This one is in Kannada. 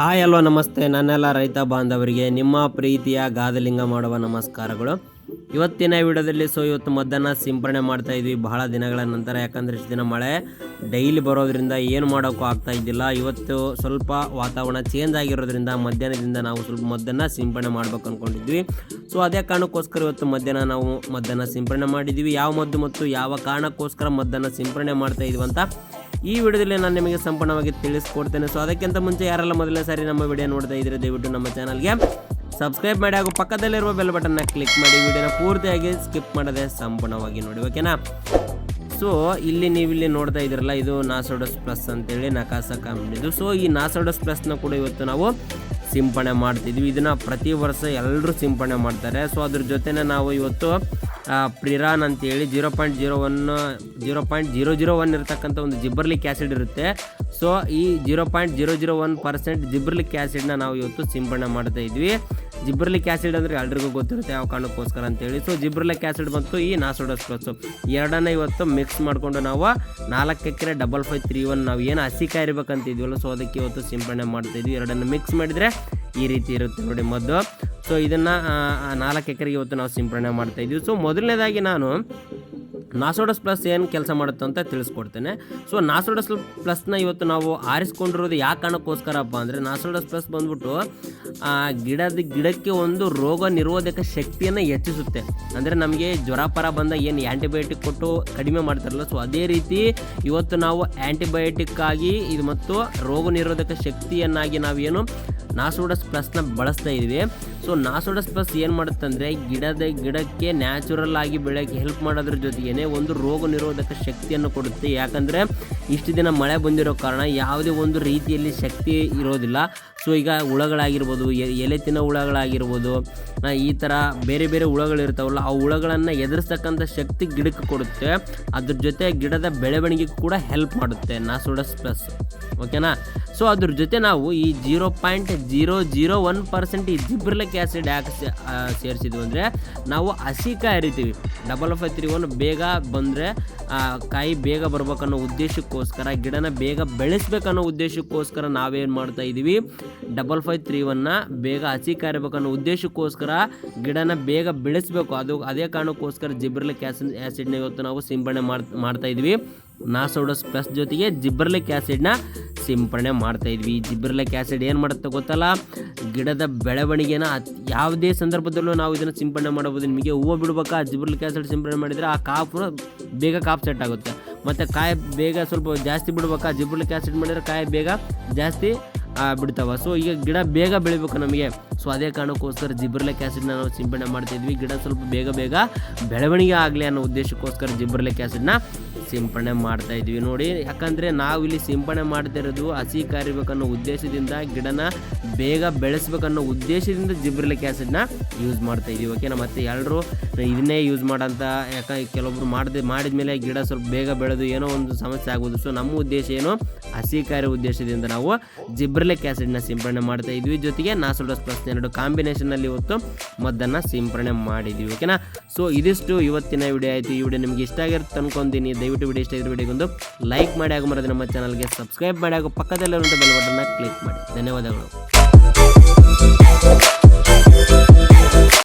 ಹಾಯ್ ಅಲ್ವಾ ನಮಸ್ತೆ. ನನ್ನೆಲ್ಲ ರೈತ ಬಾಂಧವರಿಗೆ ನಿಮ್ಮ ಪ್ರೀತಿಯ ಗಾದಲಿಂಗ ಮಾಡುವ ನಮಸ್ಕಾರಗಳು. ಇವತ್ತಿನ ವಿಡಿಯೋದಲ್ಲಿ ಸೊ, ಇವತ್ತು ಮದ್ದನ್ನು ಸಿಂಪರಣೆ ಮಾಡ್ತಾ ಇದ್ವಿ. ಬಹಳ ದಿನಗಳ ನಂತರ, ಯಾಕಂದ್ರೆ ಇಷ್ಟು ದಿನ ಮಳೆ. ಡೈಲಿ ಬರೋದ್ರಿಂದ ಏನು ಮಾಡೋಕ್ಕೂ ಆಗ್ತಾ ಇದ್ದಿಲ್ಲ. ಇವತ್ತು ಸ್ವಲ್ಪ ವಾತಾವರಣ ಚೇಂಜ್ ಆಗಿರೋದ್ರಿಂದ ಮಧ್ಯಾಹ್ನದಿಂದ ನಾವು ಸ್ವಲ್ಪ ಮದ್ದನ್ನು ಸಿಂಪರಣೆ ಮಾಡ್ಬೇಕು ಅಂದ್ಕೊಂಡಿದ್ವಿ ಸೊ, ಅದೇ ಕಾರಣಕ್ಕೋಸ್ಕರ ಇವತ್ತು ಮಧ್ಯಾಹ್ನ ನಾವು ಮದ್ದನ್ನು ಸಿಂಪರಣೆ ಮಾಡಿದ್ವಿ. ಯಾವ ಮದ್ದು ಮತ್ತು ಯಾವ ಕಾರಣಕ್ಕೋಸ್ಕರ ಮದ್ದನ್ನು ಸಿಂಪರಣೆ ಮಾಡ್ತಾ ಇದ್ವಿ ಅಂತ ಈ ವಿಡಿಯೋದಲ್ಲಿ ನಾನು ನಿಮಗೆ ಸಂಪೂರ್ಣವಾಗಿ ತಿಳಿಸ್ಕೊಡ್ತೇನೆ. ಸೊ ಅದಕ್ಕಿಂತ ಮುಂಚೆ ಯಾರೆಲ್ಲ ಮೊದಲನೇ ಸಾರಿ ನಮ್ಮ ವಿಡಿಯೋ ನೋಡ್ತಾ ಇದ್ರೆ ದಯವಿಟ್ಟು ನಮ್ಮ ಚಾನಲ್ಗೆ ಸಬ್ಸ್ಕ್ರೈಬ್ ಮಾಡಿ ಹಾಗೂ ಪಕ್ಕದಲ್ಲಿರುವ ಬೆಲ್ ಬಟನ್ನ ಕ್ಲಿಕ್ ಮಾಡಿ. ವಿಡಿಯೋನ ಪೂರ್ತಿಯಾಗಿ ಸ್ಕಿಪ್ ಮಾಡದೆ ಸಂಪೂರ್ಣವಾಗಿ ನೋಡಿ ಓಕೆನಾ ಸೊ ಇಲ್ಲಿ ನೀವು ಇಲ್ಲಿ ನೋಡ್ತಾ ಇದ್ರಲ್ಲ ಇದು ನಾಸೋಡಸ್ ಪ್ಲಸ್ ಅಂತೇಳಿ ನಕಾಸ ಕಂಪ್ನಿದು ಸೊ ಈ ನಾಸೋಡಸ್ ಪ್ಲಸ್ನ ಕೂಡ ಇವತ್ತು ನಾವು ಸಿಂಪಡಣೆ ಮಾಡ್ತಿದ್ವಿ. ಇದನ್ನು ಪ್ರತಿ ವರ್ಷ ಎಲ್ಲರೂ ಸಿಂಪಡಣೆ ಮಾಡ್ತಾರೆ. ಸೊ ಅದ್ರ ಜೊತೆನೇ ನಾವು ಇವತ್ತು ಪ್ರಿರಾನ್ ಅಂತೇಳಿ zero point zero one, zero point zero zero one ಇರತಕ್ಕಂಥ ಒಂದು ಜಿಬ್ಬರ್ಲಿಕ್ ಆ್ಯಸಿಡ್ ಇರುತ್ತೆ. ಸೊ ಈ zero point zero zero one percent gibberellic ಆ್ಯಸಿಡ್ನ ನಾವು ಇವತ್ತು ಸಿಂಪಡಣೆ ಮಾಡ್ತಾ ಇದ್ವಿ. ಜಿಬ್ರಲಿಕ್ ಆ್ಯಸಿಡ್ ಅಂದರೆ ಎಲ್ರಿಗೂ ಗೊತ್ತಿರುತ್ತೆ ಯಾವ ಕಾರಣಕ್ಕೋಸ್ಕರ ಅಂತೇಳಿ. ಸೊ ಜಿಬ್ರಲಿಕ್ ಆ್ಯಸಿಡ್ ಬಂತು ಈ ನಾಸೋಡಸ್ ಪ್ಲಸ್ ಎರಡನ್ನ ಇವತ್ತು ಮಿಕ್ಸ್ ಮಾಡಿಕೊಂಡು ನಾವು ನಾಲ್ಕು ಎಕರೆ ಡಬಲ್ ಫೈವ್ ತ್ರೀ ಒನ್ ನಾವು ಏನು ಹಸಿ ಕಾಯಿರ್ಬೇಕಂತಿದ್ವಲ್ಲ ಸೊ ಅದಕ್ಕೆ ಇವತ್ತು ಸಿಂಪಡಣೆ ಮಾಡ್ತಾ ಇದ್ವಿ. ಎರಡನ್ನು ಮಿಕ್ಸ್ ಮಾಡಿದರೆ ಈ ರೀತಿ ಇರುತ್ತೆ ನೋಡಿ ಮದ್ದು. ಸೊ ಇದನ್ನು ನಾಲ್ಕು ಎಕರೆಗೆ ಇವತ್ತು ನಾವು ಸಿಂಪಡಣೆ ಮಾಡ್ತಾ ಇದ್ದೀವಿ ಸೊ ಮೊದಲನೇದಾಗಿ ನಾನು ನಾಸೋಡಸ್ ಪ್ಲಸ್ ಏನು ಕೆಲಸ ಮಾಡುತ್ತೆ ಅಂತ ತಿಳಿಸ್ಕೊಡ್ತೇನೆ. ಸೊ ನಾಸೋಡಸ್ ಪ್ಲಸ್ನ ಇವತ್ತು ನಾವು ಆರಿಸ್ಕೊಂಡಿರೋದು ಯಾವ ಕಾರಣಕ್ಕೋಸ್ಕರಪ್ಪ ಅಂದರೆ, ನಾಸೋಡಸ್ ಪ್ಲಸ್ ಬಂದ್ಬಿಟ್ಟು ಗಿಡದ, ಗಿಡಕ್ಕೆ ಒಂದು ರೋಗ ನಿರೋಧಕ ಶಕ್ತಿಯನ್ನು ಹೆಚ್ಚಿಸುತ್ತೆ. ಅಂದರೆ ನಮಗೆ ಜ್ವರ, ಪರ ಬಂದಾಗ ಏನು ಆ್ಯಂಟಿಬಯೋಟಿಕ್ ಕೊಟ್ಟು ಕಡಿಮೆ ಮಾಡ್ತಾರಲ್ಲ ಸೊ ಅದೇ ರೀತಿ ಇವತ್ತು ನಾವು ಆ್ಯಂಟಿಬಯೋಟಿಕ್ಕಾಗಿ ಇದು ಮತ್ತು ರೋಗ ನಿರೋಧಕ ಶಕ್ತಿಯನ್ನಾಗಿ ನಾವೇನು ನಾಸೋಡಸ್ ಪ್ಲಸ್ನ ಬಳಸ್ತಾ ಇದ್ವಿ ಸೊ ನಾಸೋಡಸ್ ಪ್ಲಸ್ ಏನು ಮಾಡುತ್ತೆ ಅಂದರೆ ಗಿಡದ ಗಿಡಕ್ಕೆ ನ್ಯಾಚುರಲ್ ಆಗಿ ಬೆಳೆಯೋಕ್ಕೆ ಹೆಲ್ಪ್ ಮಾಡೋದ್ರ ಜೊತೆಗೇ ಒಂದು ರೋಗ ನಿರೋಧಕ ಶಕ್ತಿಯನ್ನು ಕೊಡುತ್ತೆ. ಯಾಕಂದರೆ ಇಷ್ಟು ದಿನ ಮಳೆ ಬಂದಿರೋ ಕಾರಣ ಯಾವುದೇ ಒಂದು ರೀತಿಯಲ್ಲಿ ಶಕ್ತಿ ಇರೋದಿಲ್ಲ. ಸೊ ಈಗ ಹುಳಗಳಾಗಿರ್ಬೋದು ಎಲೆ ತಿನ್ನೋ ಹುಳಗಳಾಗಿರ್ಬೋದು ಈ ಥರ ಬೇರೆ ಬೇರೆ ಹುಳಗಳಿರ್ತಾವಲ್ಲ ಆ ಹುಳಗಳನ್ನು ಎದುರಿಸ್ತಕ್ಕಂಥ ಶಕ್ತಿ ಗಿಡಕ್ಕೆ ಕೊಡುತ್ತೆ. ಅದ್ರ ಜೊತೆ ಗಿಡದ ಬೆಳವಣಿಗೆಗೂ ಕೂಡ ಹೆಲ್ಪ್ ಮಾಡುತ್ತೆ ನಾಸೋಡಸ್ ಪ್ಲಸ್ ಓಕೆನಾ ಸೊ ಅದ್ರ ಜೊತೆ ನಾವು ಈ zero point zero zero one percent ಈ ಜಿಬ್ರಲಿಕ್ ಆ್ಯಸಿಡ್ ಯಾಕೆ ಸೇರಿಸಿದ್ವು ಅಂದರೆ ನಾವು ಹಸಿ ಕಾಯಿ ಹರಿತೀವಿ. ಡಬಲ್ ಫೈವ್ ತ್ರೀ ಒನ್ ಬೇಗ ಬಂದರೆ ಕಾಯಿ ಬೇಗ ಬರ್ಬೇಕನ್ನೋ ಉದ್ದೇಶಕ್ಕೋಸ್ಕರ, ಗಿಡನ ಬೇಗ ಬೆಳೆಸ್ಬೇಕನ್ನೋ ಉದ್ದೇಶಕ್ಕೋಸ್ಕರ ನಾವೇನು ಮಾಡ್ತಾ ಇದ್ದೀವಿ ಡಬಲ್ ಫೈವ್ ತ್ರೀ ಒನ್ನ ಬೇಗ ಹಸಿ ಕಾಯಿ ಇರ್ಬೇಕನ್ನೋ ಉದ್ದೇಶಕ್ಕೋಸ್ಕರ ಗಿಡನ ಬೇಗ ಬೆಳೆಸಬೇಕು. ಅದು, ಅದೇ ಕಾರಣಕ್ಕೋಸ್ಕರ ಜಿಬ್ರಲಿಕ್ ಆ್ಯಸಿಡ್ ಆ್ಯಸಿಡ್ನ ಇವತ್ತು ನಾವು ಸಿಂಪಡಣೆ ಮಾಡ್, ಮಾಡ್ತಾ ಇದ್ವಿ. ನಾಸೋಡಸ್ ಪ್ಲಸ್ ಜೊತೆಗೆ ಜಿಬ್ರಲಿಕ್ ಆ್ಯಸಿಡ್ನ ಸಿಂಪರಣೆ ಮಾಡ್ತಾ ಇದ್ವಿ. ಜಿಬ್ರಲಿಕ್ ಆ್ಯಸಿಡ್ ಏನು ಮಾಡುತ್ತೆ ಗೊತ್ತಲ್ಲ? ಗಿಡದ ಬೆಳವಣಿಗೆನ ಯಾವುದೇ ಸಂದರ್ಭದಲ್ಲೂ ನಾವು ಇದನ್ನು ಸಿಂಪಡಣೆ ಮಾಡಬಹುದು. ನಿಮಗೆ ಹೂವು ಬಿಡ್ಬೇಕಾ, ಜಿಬ್ರಲಿಕ್ ಆ್ಯಸಿಡ್ ಸಿಂಪರಣೆ ಮಾಡಿದರೆ ಆ ಕಾಪು ಬೇಗ ಕಾಪು ಸೆಟ್ ಆಗುತ್ತೆ. ಮತ್ತು ಕಾಯಿ ಬೇಗ ಸ್ವಲ್ಪ ಜಾಸ್ತಿ ಬಿಡ್ಬೇಕಾ, ಜಿಬ್ರಲಿಕ್ ಆ್ಯಸಿಡ್ ಮಾಡಿದರೆ ಕಾಯಿ ಬೇಗ ಜಾಸ್ತಿ ಬಿಡ್ತಾವ. ಸೊ ಈಗ ಗಿಡ ಬೇಗ ಬೆಳಿಬೇಕು ನಮಗೆ. ಸೊ ಅದೇ ಕಾರಣಕ್ಕೋಸ್ಕರ ಜಿಬ್ರಲಿಕ್ ಆ್ಯಸಿಡ್ನ ನಾವು ಸಿಂಪಡಣೆ ಮಾಡ್ತಿದ್ವಿ. ಗಿಡ ಸ್ವಲ್ಪ ಬೇಗ ಬೇಗ ಬೆಳವಣಿಗೆ ಆಗಲಿ ಅನ್ನೋ ಉದ್ದೇಶಕ್ಕೋಸ್ಕರ ಜಿಬ್ರಲಿಕ್ ಆ್ಯಸಿಡ್ನ ಸಿಂಪಡಣೆ ಮಾಡ್ತಾ ಇದ್ವಿ. ನೋಡಿ, ಯಾಕಂದರೆ ನಾವು ಇಲ್ಲಿ ಸಿಂಪಡಣೆ ಮಾಡ್ತಿರೋದು ಹಸಿ ಕಾರಿಬೇಕನ್ನೋ ಉದ್ದೇಶದಿಂದ, ಗಿಡನ ಬೇಗ ಬೆಳೆಸ್ಬೇಕನ್ನೋ ಉದ್ದೇಶದಿಂದ ಜಿಬ್ರಲಿಕ್ ಆ್ಯಸಿಡ್ನ ಯೂಸ್ ಮಾಡ್ತಾ ಇದೀವಿ. ಓಕೆನಾ? ಮತ್ತು ಎಲ್ಲರೂ ಇದನ್ನೇ ಯೂಸ್ ಮಾಡೋಂಥ ಯಾಕೆ ಕೆಲವೊಬ್ರು ಮಾಡದೆ ಮಾಡಿದ ಮೇಲೆ ಗಿಡ ಸ್ವಲ್ಪ ಬೇಗ ಬೆಳೆದು ಏನೋ ಒಂದು ಸಮಸ್ಯೆ ಆಗೋದು. ಸೊ ನಮ್ಮ ಉದ್ದೇಶ ಏನು? ಹಸಿ ಕಾರ್ಯ ಉದ್ದೇಶದಿಂದ ನಾವು ಜಿಬ್ರಲಿಕ್ ಆ್ಯಸಿಡ್ನ ಸಿಂಪಡಣೆ ಮಾಡ್ತಾ ಇದ್ವಿ. ಜೊತೆಗೆ ನಾಸೋಡಸ್ ಪ್ಲಸ್ ಎರಡು ಕಾಂಬಿನೇಷನಲ್ಲಿ ಇವತ್ತು ಮದ್ದನ್ನು ಸಿಂಪರಣೆ ಮಾಡಿದ್ದೀವಿ ಓಕೆನಾ ಸೊ ಇದಿಷ್ಟು ಇವತ್ತಿನ ವಿಡಿಯೋ ಆಯಿತು. ಈ ವಿಡಿಯೋ ನಿಮಗೆ ಇಷ್ಟ ಆಗಿರುತ್ತೆ ಅನ್ಕೊಂತೀನಿ. ದಯವಿಟ್ಟು ವಿಡಿಯೋ ಇಷ್ಟ ಆಗಿರೋ ವಿಡಿಯೋಗೊಂದು ಲೈಕ್ ಮಾಡಿ, ಹಾಗೂ ಮರದ ನಮ್ಮ ಚಾನಲ್ಗೆ ಸಬ್ಸ್ಕ್ರೈಬ್ ಮಾಡಿ, ಹಾಗೂ ಪಕ್ಕದಲ್ಲಿರುವಂಥ ಬೆಲ್ ಬಟನ್ನ ಕ್ಲಿಕ್ ಮಾಡಿ. ಧನ್ಯವಾದಗಳು.